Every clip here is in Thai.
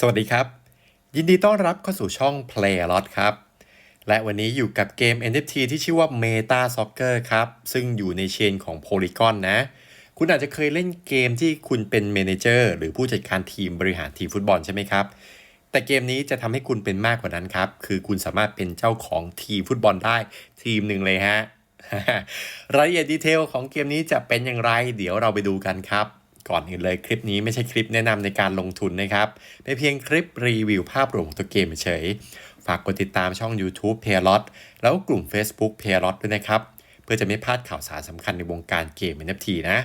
สวัสดีครับ ยินดีต้อนรับเข้าสู่ช่อง Play a Lot ครับ และวันนี้อยู่กับเกม NFT ที่ชื่อว่า Meta Soccer ครับ ซึ่งอยู่ในเชนของ Polygon นะ คุณอาจจะเคยเล่นเกมที่คุณเป็นเมนเจอร์หรือผู้จัดการทีมบริหารทีมฟุตบอลใช่ไหมครับ แต่เกมนี้จะทำให้คุณเป็นมากกว่านั้นครับ คือคุณสามารถเป็นเจ้าของทีมฟุตบอลได้ทีมหนึ่งเลยฮะ รายละเอียดดีเทลของเกมนี้จะเป็นอย่างไร เดี๋ยวเราไปดูกันครับ ก่อนอื่นเลยคลิปนี้ไม่ใช่คลิปแนะนำในการลงทุนนะครับเป็นเพียงคลิปรีวิวภาพรวมของตัวเกมเฉย ฝากกดติดตามช่อง YouTube p a y l o t แล้วก็กลุ่ม Facebook p a y l o t ด้วยนะครับ เพื่อจะไม่พลาดข่าวสารสำคัญในวงการเกม NFT นะ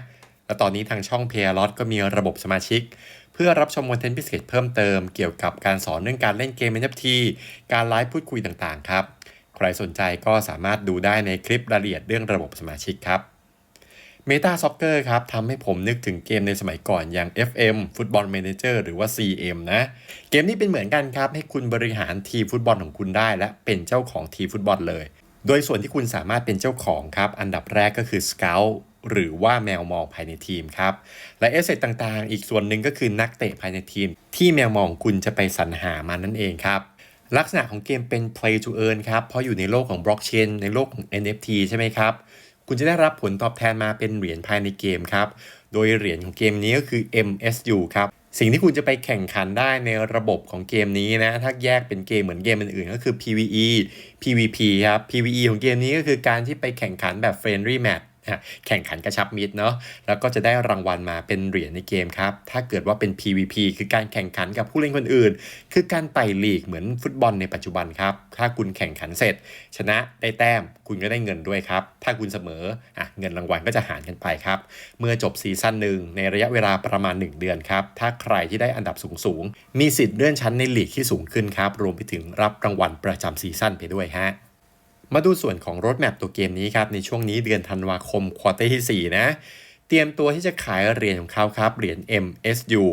และตอนนี้ทางช่อง p a y l o t ก็มีระบบสมาชิก เพื่อรับชมคอนเทนต์พิเศษเพิ่มเติมเกี่ยวกับการสอนเรื่องการเล่นเกม NFT การไลฟ์พูดคุยต่างๆครับ ใครสนใจก็สามารถดูได้ในคลิปรายละเอียดเรื่องระบบสมาชิกครับ Meta Soccer ครับทำให้ผมนึกถึงเกมในสมัยก่อนอย่าง FM Football Manager หรือว่า CM นะ เกมนี้เป็นเหมือนกันครับ ให้คุณบริหารทีมฟุตบอลของคุณได้ และเป็นเจ้าของทีมฟุตบอลเลย โดยส่วนที่คุณสามารถเป็นเจ้าของครับ อันดับแรกก็คือ Scout หรือว่าแมวมองภายในทีมครับ และเอเซตต่างๆ อีกส่วนหนึ่งก็คือนักเตะภายในทีม ที่แมวมองคุณจะไปสรรหามานั่นเองครับลักษณะของเกมเป็น play to earn ครับ เพราะอยู่ในโลกของบล็อกเชนในโลกของ NFT ใช่ไหมครับ คุณจะได้รับผลตอบแทนมาเป็นเหรียญภายในเกมครับ โดยเหรียญของเกมนี้ก็คือ MSU ครับ สิ่งที่คุณจะไปแข่งขันได้ในระบบของเกมนี้นะ ถ้าแยกเป็นเกมเหมือนเกมอื่นๆ ก็คือ PVE PVP ครับ PVE ของเกมนี้ก็คือการที่ไปแข่งขันแบบ friendly match แข่งขันกระชับมิตรเนาะแล้วก็จะได้รางวัลมาเป็นเหรียญในเกมครับ ถ้าเกิดว่าเป็น PVP คือการแข่งขันกับผู้เล่นคนอื่น คือการไต่ลีกเหมือนฟุตบอลในปัจจุบันครับ ถ้าคุณแข่งขันเสร็จ ชนะได้แต้มคุณก็ได้เงินด้วยครับ ถ้าคุณเสมออะเงินรางวัลก็จะหารกันไปครับ เมื่อจบซีซั่นหนึ่งในระยะเวลาประมาณ 1 เดือนครับ ถ้าใครที่ได้อันดับสูงๆมีสิทธิ์เลื่อนชั้นในลีกที่สูงขึ้นครับ รวมไปถึงรับรางวัลประจำซีซั่นไปด้วยฮะ มาดูส่วนของรถแมพตัวเกมนี้ครับ ในช่วงนี้เดือนธันวาคมควอเตอร์ที่ 4 นะ เตรียมตัวที่จะขายเหรียญของเขาครับเหรียญ MSU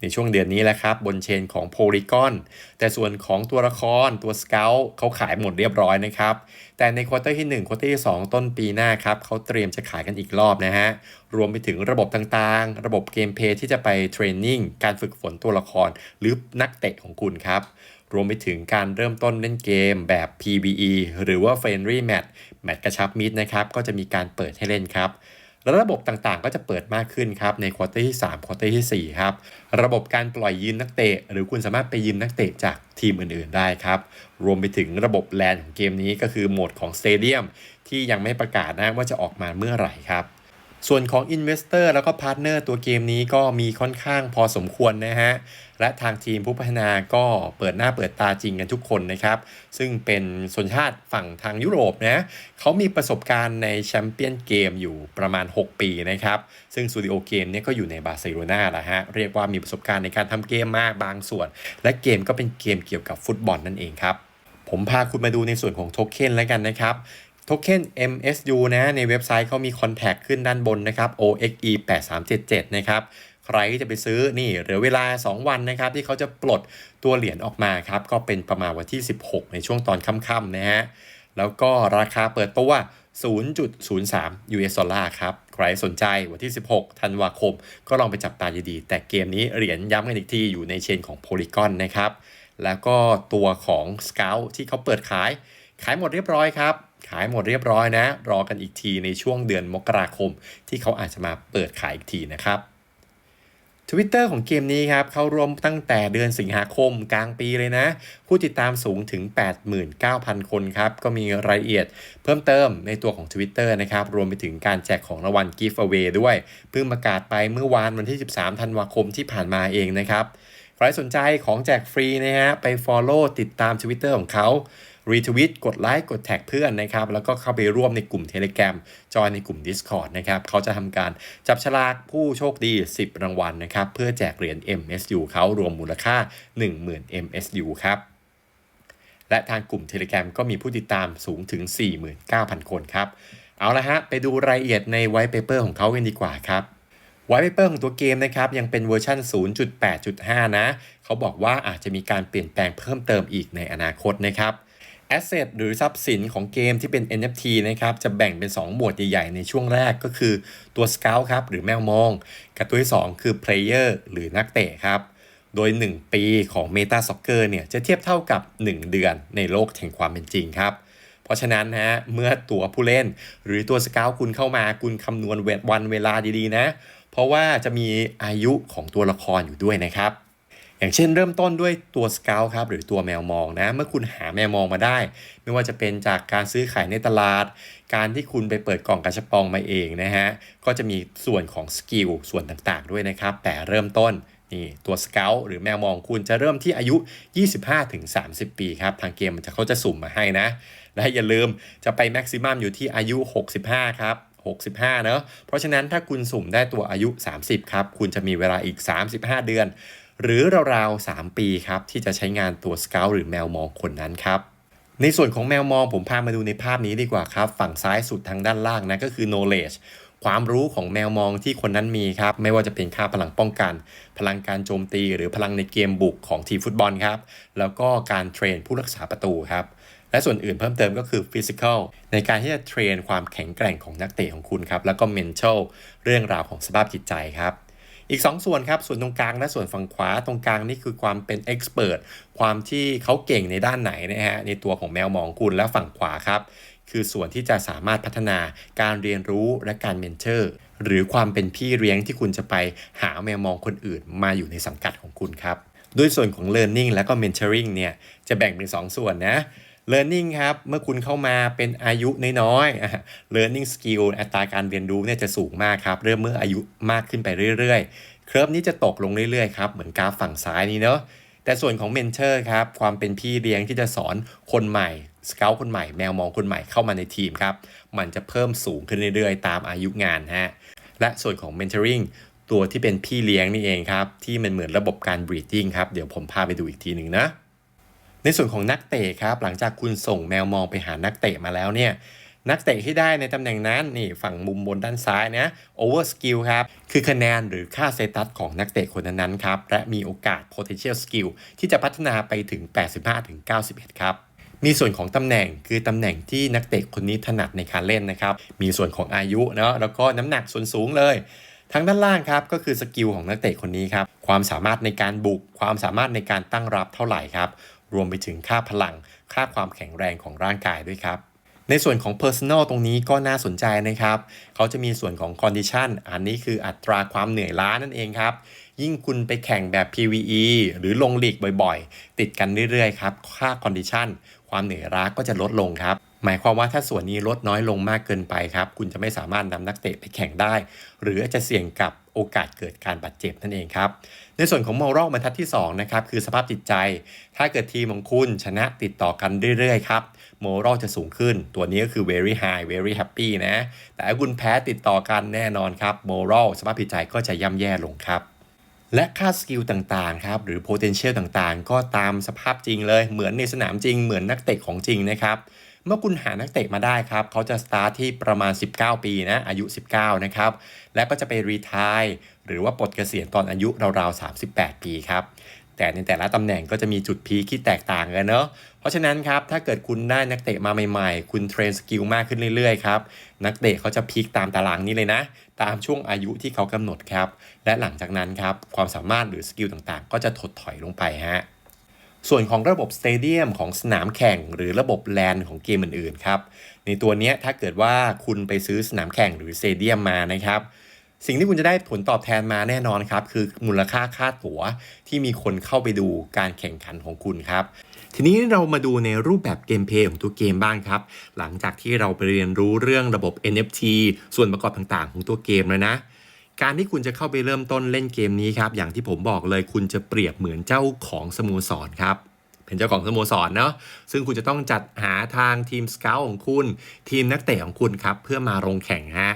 ในช่วงเดือนนี้แหละครับบนเชนของ Polygon แต่ส่วนของตัวละครตัว Scout เขาขายหมดเรียบร้อยนะครับ แต่ในควอเตอร์ที่ 1 ควอเตอร์ที่ 2 ต้นปีหน้าครับเขาเตรียมจะขายกันอีกรอบนะฮะ รวมไปถึงระบบต่างๆ ระบบเกมเพย์ที่จะไปเทรนนิ่งการฝึกฝนตัวละครหรือนักเตะของคุณครับ รวมไปถึงการเริ่มต้นเล่นเกมแบบ PVE หรือว่า Friendly Match แมตช์กระชับมิตรนะครับ ก็จะมีการเปิดให้เล่นครับแล้วระบบต่างๆ ก็จะเปิดมากขึ้นครับในควอเตอร์ที่3ควอเตอร์ที่4ครับระบบการปล่อยยืมนักเตะ หรือคุณสามารถไปยืมนักเตะจากทีมอื่นๆได้ครับ รวมไปถึงระบบแลนของเกมนี้ก็คือโหมดของสเตเดียมที่ยังไม่ประกาศนะว่าจะออกมาเมื่อไหร่ครับ ส่วนของ Investor แล้วก็ Partner ตัวเกมนี้ก็มีค่อนข้างพอสมควรนะฮะ และทางทีมผู้พัฒนาก็เปิดหน้าเปิดตาจริงกันทุกคนนะครับ ซึ่งเป็นชนชาติฝั่งทางยุโรปนะเขามีประสบการณ์ในแชมเปี้ยนเกมอยู่ประมาณ 6 ปีนะครับ ซึ่งสตูดิโอเกมเนี่ยก็อยู่ในบาร์เซโลนาแหละฮะ เรียกว่ามีประสบการณ์ในการทำเกมมากบางส่วน และเกมก็เป็นเกมเกี่ยวกับฟุตบอลนั่นเองครับผมพาคุณมาดูในส่วนของโทเค็นแล้วกันนะครับ โทเค็น MSU นะ ในเว็บไซต์เขามีคอนแทคขึ้นด้านบนนะครับ OXE 8377นะครับ ใครที่จะไปซื้อนี่เหลือเวลา 2 วันนะครับ ที่เขาจะปลดตัวเหรียญออกมาครับ ก็เป็นประมาณวันที่ 16 ในช่วงตอนค่ำๆนะฮะ แล้วก็ราคาเปิดตัว 0.03 US ดอลลาร์ครับ ใครสนใจวันที่ 16 ธันวาคม ก็ลองไปจับตาดีๆแต่เกมนี้เหรียญย้ำกันอีกทีอยู่ในเชนของ Polygon นะครับ แล้วก็ตัวของ Scout ที่เขาเปิดขาย ขายหมดเรียบร้อยครับ ขายหมดเรียบร้อยนะ รอกันอีกทีในช่วงเดือนมกราคม ที่เขาอาจจะมาเปิดขายอีกทีนะครับ Twitter ของเกมนี้ครับ เข้ารวมตั้งแต่เดือนสิงหาคมกลางปีเลยนะ ผู้ติดตามสูงถึง 89,000 คนครับ ก็มีรายละเอียดเพิ่มเติมในตัวของ Twitter นะครับ รวมไปถึงการแจกของรางวัล Giveaway ด้วย เพิ่งประกาศไปเมื่อวานวันที่ 13 ธันวาคมที่ผ่านมาเองนะครับ ใครสนใจของแจกฟรีนะฮะ ไป Follow ติดตาม Twitter ของเขา รีทวิตกดไลค์กดแท็กเพื่อนนะครับแล้วก็เข้าไปร่วมในกลุ่ม Telegram จอยในกลุ่ม Discord นะครับเขาจะทำการจับฉลากผู้โชคดี 10 รางวัลนะครับเพื่อแจกเหรียญ MSU เขารวมมูลค่า 10,000 MSU ครับและทางกลุ่ม Telegram ก็มีผู้ติดตามสูงถึง 49,000 คนครับ เอาละฮะ ไปดูรายละเอียดในไวท์เปเปอร์ของเขากันดีกว่าครับ ไวท์เปเปอร์ของตัวเกมนะครับ ยังเป็นเวอร์ชัน0.8.5 นะ เขาบอกว่าอาจจะมีการเปลี่ยนแปลงเพิ่มเติมอีกในอนาคตนะครับ Asset หรือทรัพย์สินของเกมที่เป็น NFT นะครับจะแบ่งเป็น 2 หมวดใหญ่ๆ ในช่วงแรกก็คือตัว Scout ครับหรือแมวมอง กับตัวที่ 2 คือ Player หรือนักเตะครับ โดย 1 ปีของ Meta Soccer เนี่ยจะเทียบเท่ากับ 1 เดือนในโลกแห่งความเป็นจริงครับ เพราะฉะนั้นนะฮะเมื่อตัวผู้เล่น หรือตัวสเกลคุณเข้ามาคุณคำนวณเวทวันเวลาดีๆนะ เพราะว่าจะมีอายุของตัวละครอยู่ด้วยนะครับ อย่างเช่นเริ่มต้นด้วยตัวสเกลครับหรือตัวแมวมองนะ เมื่อคุณหาแมวมองมาได้ ไม่ว่าจะเป็นจากการซื้อขายในตลาด การที่คุณไปเปิดกล่องกระชับปองมาเองนะฮะ ก็จะมีส่วนของสกิลส่วนต่างๆ ด้วยนะครับ แต่เริ่มต้นนี่ตัวสเกลหรือแมวมองคุณจะเริ่มที่อายุ 25-30 ปีครับ ทางเกมมันจะเขาจะสุ่มมาให้นะ และอย่าลืมจะไปแม็กซิมัมอยู่ที่อายุ 65 ครับ65เนอะเพราะฉะนั้นถ้าคุณสุ่มได้ตัวอายุ 30 ครับ คุณจะมีเวลาอีก 35 เดือน หรือราวๆ 3 ปีครับที่จะใช้งานตัวสเกลหรือแมวมองคนนั้นครับในส่วนของแมวมองผมพามาดูในภาพนี้ดีกว่าครับ ฝั่งซ้ายสุดทางด้านล่างนะก็คือ knowledge ความรู้ของแมวมองที่คนนั้นมีครับ ไม่ว่าจะเป็นค่าพลังป้องกัน พลังการโจมตี หรือพลังในเกมบุกของทีมฟุตบอลครับ แล้วก็การเทรนผู้รักษาประตูครับ และส่วนอื่นเพิ่มเติมก็คือ physical ในการที่จะเทรนความแข็งแกร่งของนักเตะของคุณครับ แล้วก็ mental เรื่องราวของสภาพจิตใจครับ อีก 2 ส่วนครับ ส่วนตรงกลางและส่วนฝั่งขวาตรงกลางนี่คือความเป็น expert ความที่เขาเก่งในด้านไหนนะฮะในตัวของแมวมองคุณและฝั่งขวาครับ คือส่วนที่จะสามารถพัฒนาการเรียนรู้และการเมนเทอร์หรือความเป็นพี่เลี้ยงที่คุณจะไปหาแมวมองคนอื่นมาอยู่ในสังกัดของคุณครับด้วยส่วนของ learning และก็ mentoring เนี่ยจะแบ่งเป็น 2 ส่วนนะ learning ครับ เมื่อคุณเข้ามาเป็นอายุน้อยๆ learning skill อัตราการเรียนรู้เนี่ยจะสูงมากครับ เริ่มเมื่ออายุมากขึ้นไปเรื่อยๆ เคร์ฟนี้จะตกลงเรื่อยๆครับ เหมือนกราฟฝั่งซ้ายนี้เนาะแต่ส่วนของเมนเทอร์ครับ ความเป็นพี่เลี้ยงที่จะสอนคนใหม่สเกลคนใหม่แมวมองคนใหม่เข้ามาในทีมครับ มันจะเพิ่มสูงขึ้นเรื่อยๆ ตามอายุงานฮะและส่วนของ mentoring ตัวที่เป็นพี่เลี้ยงนี่เองครับ ที่มันเหมือนระบบการ breeding ครับ เดี๋ยวผมพาไปดูอีกทีหนึ่งนะ ในส่วนของนักเตะครับหลังจากคุณส่งแมวมองไปหานักเตะมาแล้วเนี่ยนักเตะที่ได้ในตำแหน่งนั้นนี่ฝั่งมุมบนด้านซ้ายนะ over skill ครับคือคะแนนหรือค่าเซตัสของนักเตะคนนั้นๆครับและมีโอกาส potential skill ที่จะพัฒนาไปถึง 85-91 ครับมีส่วนของตำแหน่งคือตำแหน่งที่นักเตะคนนี้ถนัดในการเล่นนะครับ มีส่วนของอายุเนาะแล้วก็น้ำหนักส่วนสูงเลยทางด้านล่างครับก็คือสกิลของนักเตะคนนี้ครับความสามารถในการบุก ความสามารถในการตั้งรับเท่าไหร่ครับ รวมไปถึงค่าพลัง ค่าความแข็งแรงของร่างกายด้วยครับ ในส่วนของ Personal ตรงนี้ก็น่าสนใจนะครับ เขาจะมีส่วนของ Condition อันนี้คืออัตราความเหนื่อยล้านั่นเองครับ ยิ่งคุณไปแข่งแบบ PVE หรือลงหลีกบ่อยๆ ติดกันเรื่อยๆครับ ค่า Condition ความเหนื่อยล้าก็จะลดลงครับหมายความว่าถ้าส่วนนี้ลดน้อยลงมากเกินไปครับ คุณจะไม่สามารถนำนักเตะไปแข่งได้ หรืออาจจะเสี่ยงกับ โอกาสเกิดการบาดเจ็บนั่นเองครับ ในส่วนของ moral บรรทัดที่2นะครับคือสภาพจิตใจ ถ้าเกิดทีมของคุณชนะติดต่อกันเรื่อยๆครับ moral จะสูงขึ้น ตัวนี้ก็คือ very high very happy นะ แต่ถ้าคุณแพ้ติดต่อกันแน่นอนครับ moral สภาพจิตใจก็จะย่ำแย่ลงครับและค่าสกิลต่างๆครับหรือ potential ต่างๆ ก็ตามสภาพจริงเลยเหมือนในสนามจริงเหมือนนักเตะของจริงนะครับ เมื่อคุณหานักเตะมาได้ครับ เขาจะสตาร์ทที่ประมาณ 19 ปีนะอายุ 19 นะครับ และก็จะไปรีทายหรือว่าปลดเกษียณตอนอายุราวๆ 38 ปีครับ แต่ในแต่ละตำแหน่งก็จะมีจุดพีคที่แตกต่างกันเนาะเพราะฉะนั้นครับ ถ้าเกิดคุณได้นักเตะมาใหม่ๆ คุณเทรนสกิลมากขึ้นเรื่อยๆครับ นักเตะเขาจะพีคตามตารางนี้เลยนะ ตามช่วงอายุที่เขากำหนดครับ และหลังจากนั้นครับ ความสามารถหรือสกิลต่างๆ ก็จะถดถอยลงไปฮะ ส่วนของระบบสเตเดียมของสนามแข่งหรือระบบแลนของเกมอื่นๆครับ ในตัวนี้ถ้าเกิดว่าคุณไปซื้อสนามแข่งหรือสเตเดียมมานะครับ สิ่งที่คุณจะได้ผลตอบแทนมาแน่นอนครับ คือมูลค่าค่าตั๋วที่มีคนเข้าไปดูการแข่งขันของคุณครับทีนี้เรามาดูในรูปแบบเกมเพย์ของตัวเกมบ้างครับ หลังจากที่เราไปเรียนรู้เรื่องระบบ NFT ส่วนประกอบต่างๆ ของตัวเกมแล้วนะ การที่คุณจะเข้าไปเริ่มต้นเล่นเกมนี้ครับ อย่างที่ผมบอกเลยคุณจะเปรียบเหมือนเจ้าของสโมสรครับเป็นเจ้าของสโมสรเนาะซึ่งคุณจะต้องจัดหาทางทีมสเกลของคุณ ทีมนักเตะของคุณครับ เพื่อมาลงแข่งฮะ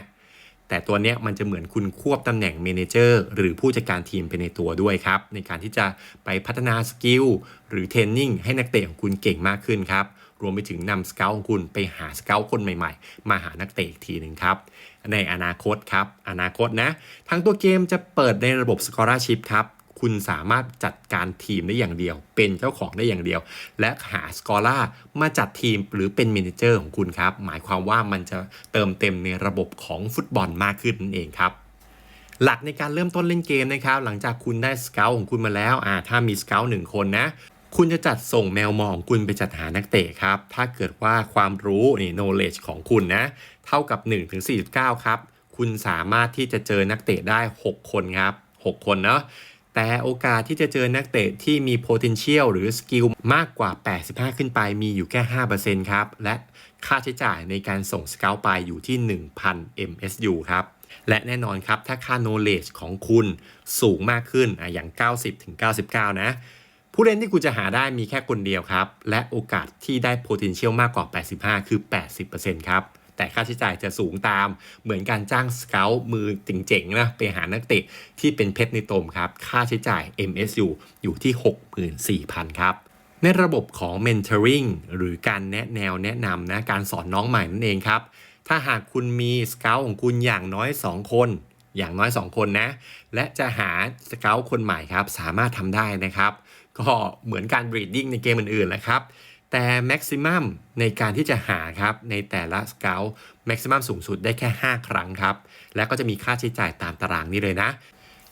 แต่ตัวเนี้ยมันจะเหมือนคุณควบตำแหน่งเมนเจอร์หรือผู้จัดการทีมไปในตัวด้วยครับ ในการที่จะไปพัฒนาสกิลหรือเทรนนิ่งให้นักเตะของคุณเก่งมากขึ้นครับ รวมไปถึงนำสเกลของคุณไปหาสเกลคนใหม่ๆ มาหานักเตะอีกทีหนึ่งครับ ในอนาคตครับ อนาคตนะ ทั้งตัวเกมจะเปิดในระบบสกอร์ชิพครับ คุณสามารถจัดการทีมได้อย่างเดียว เป็นเจ้าของได้อย่างเดียว และหาสกอร่ามาจัดทีมหรือเป็นเมนเจอร์ของคุณครับ หมายความว่ามันจะเติมเต็มในระบบของฟุตบอลมากขึ้นนั่นเองครับหลักในการเริ่มต้นเล่นเกมนะครับ หลังจากคุณได้สเกลของคุณมาแล้วอ่าถ้ามีสเกลหนึ่งคนนะ คุณจะจัดส่งแมวมองของคุณไปจัดหานักเตะครับ ถ้าเกิดว่าความรู้นี่ knowledge ของคุณนะ เท่ากับ 1 ถึง 49 ครับ คุณสามารถที่จะเจอนักเตะได้ 6 คนครับ 6 คนเนาะ แต่โอกาสที่จะเจอนักเตะที่มี potential หรือสกิลมากกว่า 85 ขึ้นไปมีอยู่แค่ 5%ครับ และค่าใช้จ่ายในการส่งสเกลไปอยู่ที่ 1,000 MSU ครับ และแน่นอนครับ ถ้าค่า knowledge ของคุณสูงมากขึ้นอะอย่าง 90ถึง99 นะ ผู้เล่นที่คุณจะหาได้มีแค่คนเดียวครับ และโอกาสที่ได้ potential มากกว่า 85 คือ 80%ครับ แต่ค่าใช้จ่ายจะสูงตาม เหมือนการจ้างสเกลมือเจ๋งๆนะไปหานักเตะที่เป็นเพชรในตมครับ ค่าใช้จ่าย MSU อยู่ที่ 64,000 ครับในระบบของ mentoring หรือการแนะแนวแนะนำนะการสอนน้องใหม่นั่นเองครับ ถ้าหากคุณมีสเกลของคุณอย่างน้อย 2 คน อย่างน้อย 2 คนนะ และจะหาสเกลคนใหม่ครับ สามารถทำได้นะครับ ก็เหมือนการ breeding ในเกมอื่นๆแหละครับ แต่ maximum ในการที่จะหาครับในแต่ละสเกล maximum สูงสุดได้แค่ 5 ครั้งครับ และก็จะมีค่าใช้จ่ายตามตารางนี้เลยนะ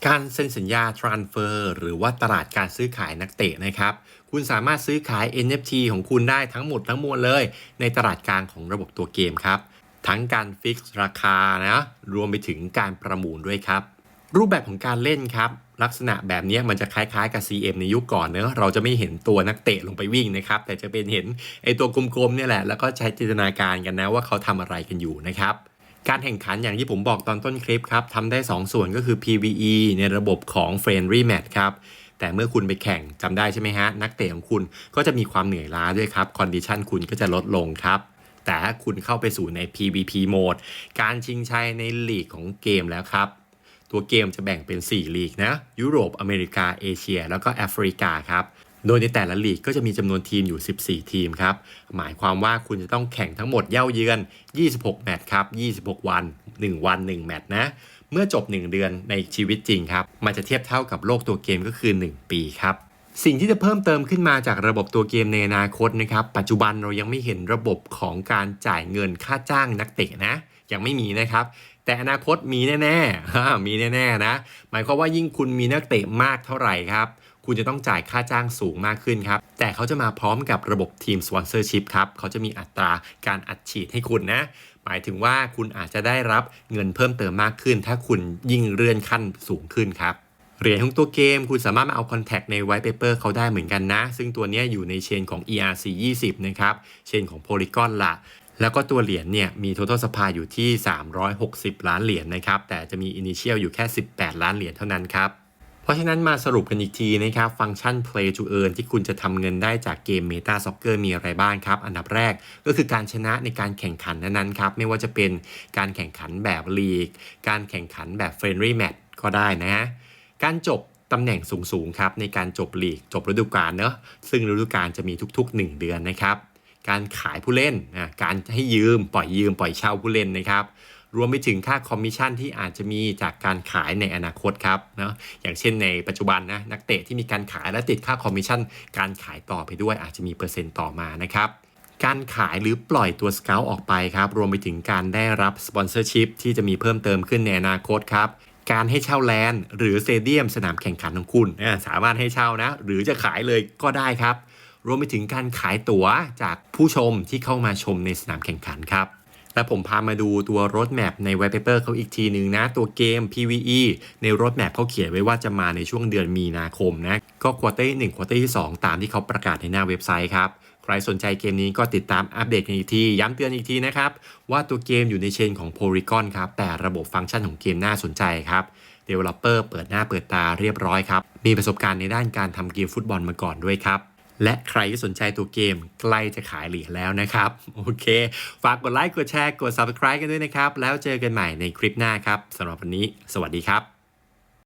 การเซ็นสัญญา transfer หรือว่าตลาดการซื้อขายนักเตะนะครับ คุณสามารถซื้อขาย NFT ของคุณได้ทั้งหมดทั้งมวลเลย ในตลาดกลางของระบบตัวเกมครับ ทั้งการฟิกราคานะรวมไปถึงการประมูลด้วยครับ รูปแบบของการเล่นครับ ลักษณะแบบนี้มันจะคล้ายๆกับ CM ในยุคก่อนเนอะเราจะไม่เห็นตัวนักเตะลงไปวิ่งนะครับ แต่จะเป็นเห็นไอตัวกลมๆเนี่ยแหละ แล้วก็ใช้จินตนาการกันนะว่าเขาทำอะไรกันอยู่นะครับการแข่งขันอย่างที่ผมบอกตอนต้นคลิปครับทำได้ 2 ส่วนก็คือ PVE ในระบบของ Friendly Match ครับแต่เมื่อคุณไปแข่งจำได้ใช่ไหมฮะ นักเตะของคุณก็จะมีความเหนื่อยล้าด้วยครับคอนดิชันคุณก็จะลดลงครับ แต่ถ้าคุณเข้าไปสู่ใน PVP โหมดการชิงชัยในลีกของเกมแล้วครับ ตัวเกมจะแบ่งเป็น 4 ลีกนะ ยุโรป อเมริกา เอเชีย แล้วก็แอฟริกาครับ โดยในแต่ละลีกก็จะมีจำนวนทีมอยู่ 14 ทีมครับ หมายความว่าคุณจะต้องแข่งทั้งหมดเย่าเยือน 26 แมตช์ครับ 26 วัน 1 วัน 1 แมตช์นะ เมื่อจบ 1 เดือนในชีวิตจริงครับ มันจะเทียบเท่ากับโลกตัวเกมก็คือ 1 ปีครับสิ่งที่จะเพิ่มเติมขึ้นมาจากระบบตัวเกมในอนาคตนะครับ ปัจจุบันเรายังไม่เห็นระบบของการจ่ายเงินค่าจ้างนักเตะนะ ยังไม่มีนะครับ แต่อนาคตมีแน่ๆ มีแน่ๆนะ หมายความว่ายิ่งคุณมีนักเตะมากเท่าไหร่ครับ คุณจะต้องจ่ายค่าจ้างสูงมากขึ้นครับ แต่เขาจะมาพร้อมกับระบบทีมสปอนเซอร์ชิพครับ เขาจะมีอัตราการอัดฉีดให้คุณนะ หมายถึงว่าคุณอาจจะได้รับเงินเพิ่มเติมมากขึ้น ถ้าคุณยิ่งเลื่อนขั้นสูงขึ้นครับเหรียญของตัวเกมคุณสามารถมาเอาคอนแทคในไวท์เปเปอร์เขาได้เหมือนกันนะ ซึ่งตัวนี้อยู่ในเชนของ ERC 20 นะครับ เชนของ Polygon ละ แล้วก็ตัวเหรียญเนี่ยมี total supply อยู่ที่ 360 ล้านเหรียญนะครับ แต่จะมี initial อยู่แค่ 18 ล้านเหรียญเท่านั้นครับ เพราะฉะนั้นมาสรุปกันอีกทีนะครับ ฟังก์ชัน Play to Earn ที่คุณจะทำเงินได้จากเกม Meta Soccer มีอะไรบ้างครับ อันดับแรกก็คือการชนะในการแข่งขันนั้นๆครับ ไม่ว่าจะเป็นการแข่งขันแบบลีก การแข่งขันแบบ Friendly Match ก็ได้นะฮะ การจบตำแหน่งสูงๆครับในการจบลีก จบฤดูกาลเนอะซึ่งฤดูกาลจะมีทุก ๆ 1 เดือนนะครับ การขายผู้เล่นนะการให้ยืมปล่อยยืมปล่อยเช่าผู้เล่นนะครับ รวมไปถึงค่าคอมมิชชั่นที่อาจจะมีจากการขายในอนาคตครับเนาะอย่างเช่นในปัจจุบันนะนักเตะที่มีการขายและติดค่าคอมมิชชั่น การขายต่อไปด้วยอาจจะมีเปอร์เซ็นต์ต่อมานะครับการขายหรือปล่อยตัวสเกลออกไปครับ รวมไปถึงการได้รับสปอนเซอร์ชิพที่จะมีเพิ่มเติมขึ้นในอนาคตครับ การให้เช่าแลนด์หรือสเตเดียมสนามแข่งขันของคุณ สามารถให้เช่านะ หรือจะขายเลยก็ได้ครับ รวมไปถึงการขายตั๋วจากผู้ชมที่เข้ามาชมในสนามแข่งขันครับและผมพามาดูตัวรถแมพใน White Paper เขาอีกทีหนึ่งนะ ตัวเกม PVE ในรถแมพเขาเขียนไว้ว่าจะมาในช่วงเดือนมีนาคมนะ ก็ควอเตอร์หนึ่งควอเตอร์ที่2ตามที่เขาประกาศในหน้าเว็บไซต์ครับ ใครสนใจเกมนี้ก็ติดตามอัปเดตกันอีกที ย้ำเตือนอีกทีนะครับ ว่าตัวเกมอยู่ในเชนของ Polygon ครับ แต่ระบบฟังก์ชันของเกมน่าสนใจครับ Developer เปิดหน้าเปิดตาเรียบร้อยครับมีประสบการณ์ในด้านการทำเกมฟุตบอลมาก่อนด้วยครับ และใครที่สนใจตัวเกมใกล้จะขายเหรียญแล้วนะครับ โอเค ฝากกดไลค์กดแชร์กด Subscribe กันด้วยนะครับ แล้วเจอกันใหม่ในคลิปหน้าครับสำหรับวันนี้ สวัสดีครับ